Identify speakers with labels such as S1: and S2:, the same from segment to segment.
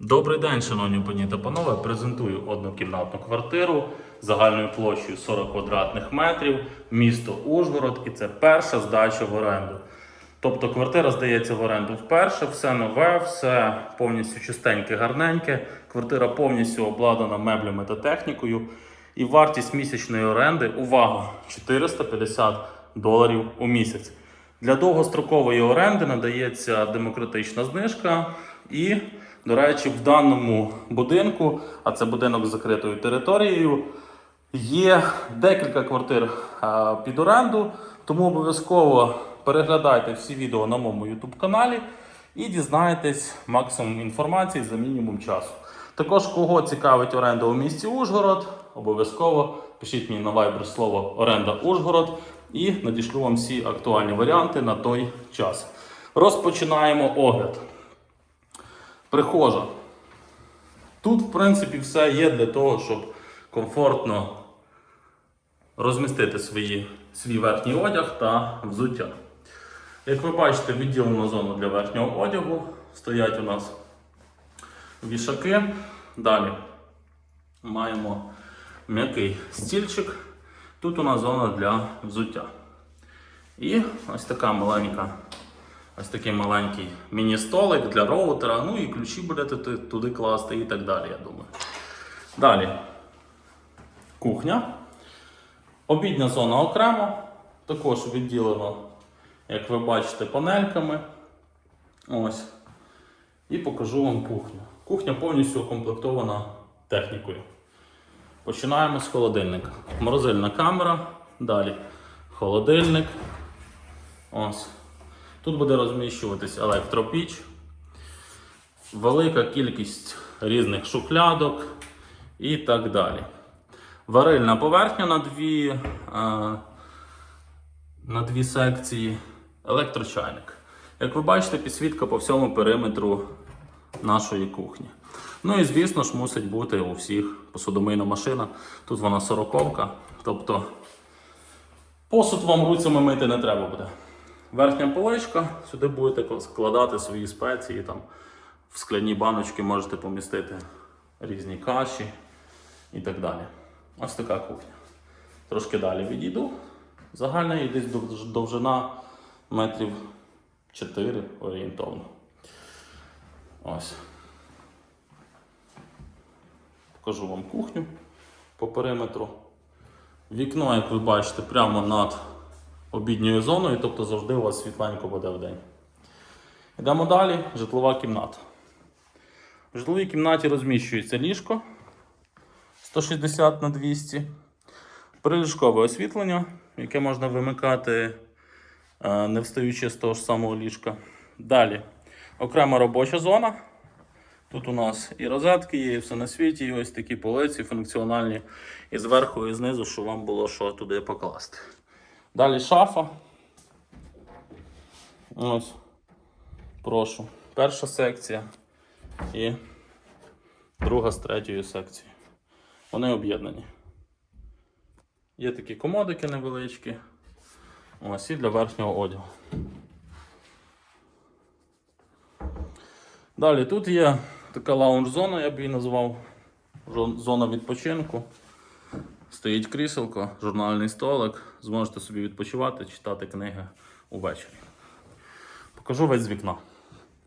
S1: Добрий день, шановні пані та панове. Презентую однокімнатну квартиру загальною площею 40 квадратних метрів, місто Ужгород, і це перша здача в оренду. Тобто квартира здається в оренду вперше, все нове, все повністю чистеньке, гарненьке. Квартира повністю обладнана меблями та технікою. І вартість місячної оренди, увага, 450 доларів у місяць. Для довгострокової оренди надається демократична знижка. І, до речі, в даному будинку, а це будинок з закритою територією, є декілька квартир під оренду, тому обов'язково переглядайте всі відео на моєму YouTube каналі і дізнаєтесь максимум інформації за мінімум часу. Також, кого цікавить оренда у місті Ужгород, обов'язково пишіть мені на Viber слово оренда Ужгород і надішлю вам всі актуальні варіанти на той час. Розпочинаємо огляд. Прихожа. Тут, в принципі, все є для того, щоб комфортно розмістити свої, свій верхній одяг та взуття. Як ви бачите, відділено зону для верхнього одягу. Стоять у нас вішаки. Далі маємо м'який стільчик. Тут у нас зона для взуття. І ось така маленька, ось такий маленький міні-столик для роутера. Ну і ключі будете туди класти і так далі, я думаю. Далі. Кухня. Обідня зона окремо. Також відділено, як ви бачите, панельками. Ось. І покажу вам кухню. Кухня повністю укомплектована технікою. Починаємо з холодильника. Морозильна камера, далі холодильник. Ось. Тут буде розміщуватись електропіч, велика кількість різних шухлядок і так далі. Варильна поверхня на дві, е, на дві секції, електрочайник. Як ви бачите, підсвітка по всьому периметру нашої кухні. Ну і звісно ж мусить бути у всіх посудомийна машина. Тут вона сороковка, тобто посуд вам руцями мити не треба буде. Верхня поличка, сюди будете складати свої спеції. Там, в скляні баночки можете помістити різні каші і так далі. Ось така кухня. Трошки далі відійду. Загальна її десь довжина метрів 4 орієнтовно. Ось. Покажу вам кухню по периметру. Вікно, як ви бачите, прямо над обідньою зоною, тобто завжди у вас світленько буде в день. Йдемо далі. Житлова кімната. В житловій кімнаті розміщується ліжко 160 на 200. Приліжкове освітлення, яке можна вимикати, е, не встаючи з того ж самого ліжка. Далі окрема робоча зона. Тут у нас і розетки є, і все на світі, і ось такі полиці функціональні і зверху, і знизу, щоб вам було що туди покласти. Далі шафа. Ось. Прошу. Перша секція і друга з третьою секцією. Вони об'єднані. Є такі комодики невеличкі. Ось і для верхнього одягу. Далі тут є така лаунж-зона, я б її назвав. Зона відпочинку. Стоїть кріселко, журнальний столик. Зможете собі відпочивати, читати книги увечері. Покажу весь з вікна.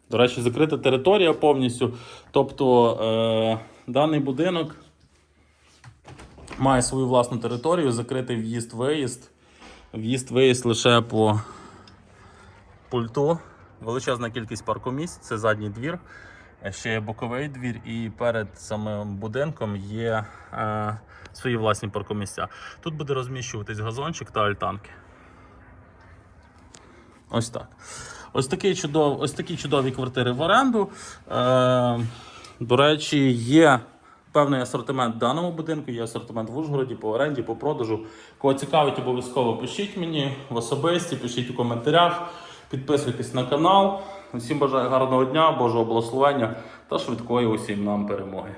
S1: До речі, закрита територія повністю. Тобто е, даний будинок має свою власну територію, закритий в'їзд-виїзд. В'їзд-виїзд лише по пульту. Величезна кількість паркомісць, це задній двір. Е, Ще є боковий двір, і перед самим будинком є е, свої власні паркомісця. Тут буде розміщуватись газончик та альтанки. Ось так. Ось такі чудові, ось такі чудові квартири в оренду. Е, до речі, є певний асортимент в даному будинку, є асортимент в Ужгороді по оренді, по продажу. Кого цікавить, обов'язково пишіть мені в особисті, пишіть у коментарях, підписуйтесь на канал. Усім бажаю гарного дня, Божого благословення та швидкої усім нам перемоги.